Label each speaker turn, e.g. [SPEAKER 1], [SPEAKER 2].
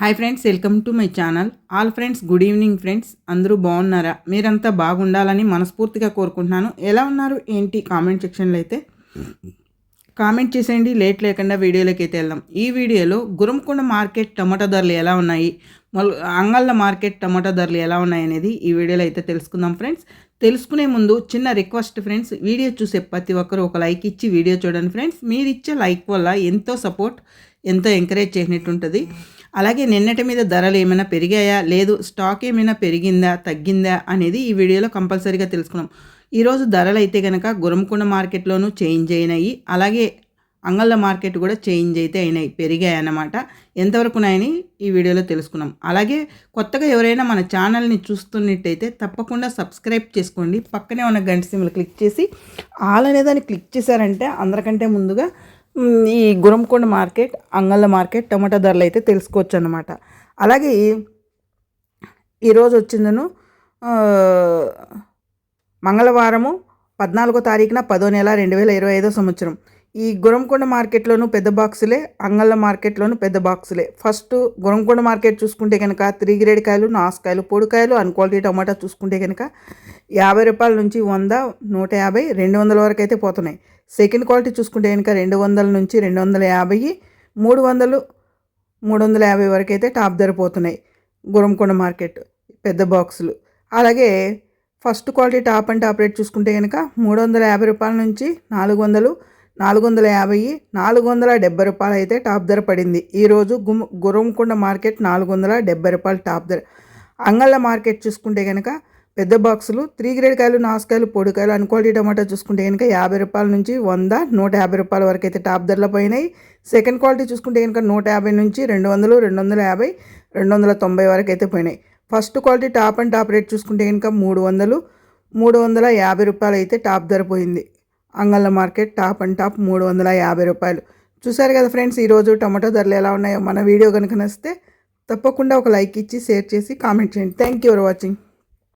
[SPEAKER 1] Hi friends welcome to my channel all friends good evening friends అందరూ బాగున్నారా? మీరంతా బాగుండాలని మనస్ఫూర్తిగా కోరుకుంటున్నాను. ఎలా ఉన్నారు? ఏంటి? కామెంట్ సెక్షన్లో అయితే కామెంట్ చేసేయండి. లేట్ లేకుండా వీడియోలోకి అయితే వెళ్దాం. ఈ వీడియోలో గురంకొండ మార్కెట్ టమాటా ధరలు ఎలా ఉన్నాయి? అంగళ్ళ మార్కెట్ టమాటా ధరలు ఎలా ఉన్నాయి అనేది ఈ వీడియోలో అయితే తెలుసుకుందాం ఫ్రెండ్స్ తెలుసుకునే ముందు చిన్న రిక్వెస్ట్ ఫ్రెండ్స్ వీడియో చూసే ప్రతి ఒక్కరు ఒక లైక్ ఇచ్చి వీడియో చూడండి ఫ్రెండ్స్ మీరు ఇచ్చే లైక్ వల్ల ఎంతో సపోర్ట్ ఎంతో ఎంకరేజ్ చేసినట్టు ఉంటుంది అలాగే నిన్నటి మీద ధరలు ఏమైనా పెరిగాయా? లేదు స్టాక్ ఏమైనా పెరిగిందా? తగ్గిందా? అనేది ఈ వీడియోలో కంపల్సరీగా తెలుసుకున్నాం. ఈరోజు ధరలు అయితే కనుక గురంకొండ మార్కెట్లోనూ చేంజ్ అయినాయి. అలాగే అంగళ్ళ మార్కెట్ కూడా చేంజ్ అయితే అయినాయి పెరిగాయి అన్నమాట. ఎంతవరకు ఉన్నాయని ఈ వీడియోలో తెలుసుకున్నాం అలాగే కొత్తగా ఎవరైనా మన ఛానల్ని చూస్తున్నట్టయితే తప్పకుండా సబ్స్క్రైబ్ చేసుకోండి. పక్కనే ఉన్న గంట సిమ్లు క్లిక్ చేసి ఆల్ అనే దాన్ని క్లిక్ చేశారంటే అందరికంటే ముందుగా ఈ గురంకొండ మార్కెట్ అంగళ్ళ మార్కెట్ టమాటా ధరలు అయితే తెలుసుకోవచ్చు అనమాట అలాగే ఈరోజు వచ్చిందను మంగళవారము పద్నాలుగో తారీఖున పదో నెల రెండు వేల ఇరవై ఐదో సంవత్సరం. ఈ గురంకొండ మార్కెట్లోను పెద్ద బాక్సులే అంగళ్ళ మార్కెట్లోను పెద్ద బాక్సులే. ఫస్ట్ గురంకొండ మార్కెట్ చూసుకుంటే కనుక త్రీ గ్రేడ్ కాయలు నాసుకాయలు పొడికాయలు అన్ క్వాలిటీ టమాటా చూసుకుంటే కనుక యాభై రూపాయల నుంచి వంద నూట యాభై రెండు వందల వరకు అయితే పోతున్నాయి. సెకండ్ క్వాలిటీ చూసుకుంటే కనుక రెండు వందల నుంచి రెండు వందల యాభై మూడు వందలు మూడు వందల యాభై వరకు అయితే టాప్ ధర పోతున్నాయి గురంకొండ మార్కెట్ పెద్ద బాక్సులు. అలాగే first quality top and top rate చూసుకుంటే కనుక మూడు వందల యాభై రూపాయల నుంచి నాలుగు వందలు నాలుగు వందల యాభై నాలుగు వందల డెబ్బై రూపాయలు అయితే టాప్ ధర పడింది. ఈరోజు గుమ్ గురంకొండ మార్కెట్ నాలుగు వందల డెబ్బై రూపాయలు టాప్ ధర. అంగళ్ళ మార్కెట్ చూసుకుంటే కనుక పెద్ద బాక్సులు త్రీ గ్రేడ్ కాయలు నాసుకాయలు పొడికాయలు అన్క్వాలిటీ టమాటా చూసుకుంటే కనుక యాభై రూపాయల నుంచి వంద నూట యాభై రూపాయల వరకు అయితే టాప్ ధరలో పోయినాయి. సెకండ్ క్వాలిటీ చూసుకుంటే కనుక నూట యాభై నుంచి రెండు వందలు రెండు వందల యాభై రెండు వందల తొంభై వరకు అయితే పోయినాయి. First quality top and top rate చూసుకుంటే కనుక మూడు వందలు మూడు వందల యాభై రూపాయలు అయితే టాప్ ధర పోయింది. అంగళ్ళ మార్కెట్ టాప్ అండ్ టాప్ మూడు వందల యాభై రూపాయలు. చూసారు కదా ఫ్రెండ్స్ ఈరోజు టమాటో ధరలు ఎలా ఉన్నాయో? మన వీడియో కనుక నచ్చితే తప్పకుండా ఒక లైక్ ఇచ్చి షేర్ చేసి కామెంట్ చేయండి. Thank you for watching